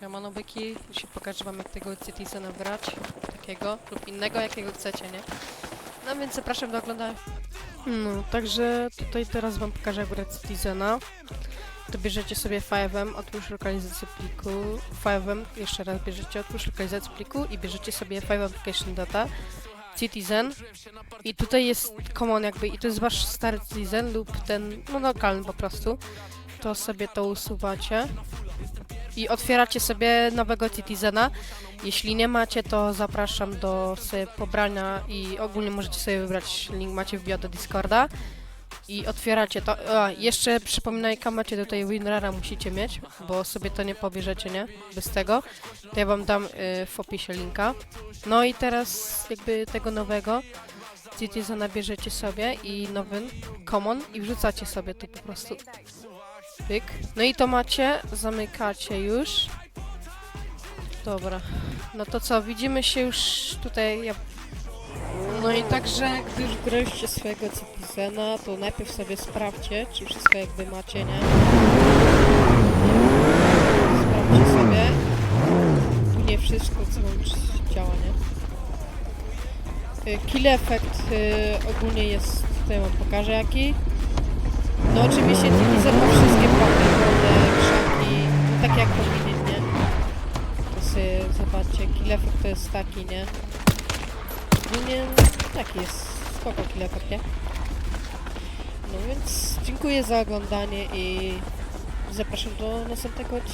Siemano byki, pokażę wam jak tego Citizena brać, takiego lub innego, jakiego chcecie, nie? No więc zapraszam do oglądania. No, także tutaj teraz wam pokażę jak brać Citizena. To bierzecie sobie Five'em, otwórz lokalizację pliku, Five'em, jeszcze raz bierzecie, otwórz lokalizację pliku i bierzecie sobie Five Application Data, Citizen i tutaj jest common jakby i to jest wasz stary Citizen lub ten, no lokalny po prostu. To sobie to usuwacie i otwieracie sobie nowego Citizena. Jeśli nie macie, to zapraszam do sobie pobrania i ogólnie możecie sobie wybrać link, macie w bio do Discorda. I otwieracie to. A, jeszcze przypominaj, macie tutaj WinRara musicie mieć, bo sobie to nie pobierzecie, nie? Bez tego. To ja wam dam y, w opisie linka. No i teraz jakby tego nowego Citizena bierzecie sobie i nowy Common i wrzucacie sobie tu po prostu. Pyk. No i to macie, zamykacie już. Dobra. No to co, widzimy się już tutaj. Ja... No i także, gdy już graliście swojego Citizena, to najpierw sobie sprawdźcie, czy wszystko jakby macie, nie? Sprawdźcie sobie. Nie wszystko, co wam działa, nie? Y, Kill efekt y, ogólnie jest, tutaj wam pokażę jaki. No oczywiście Pokémony, krzaki, no, jak powinien, nie? To sobie zobaczcie, kill effect to jest taki, nie? Ogólnie taki jest, spoko kill effect, nie? No więc dziękuję za oglądanie i zapraszam do następnego odcinka.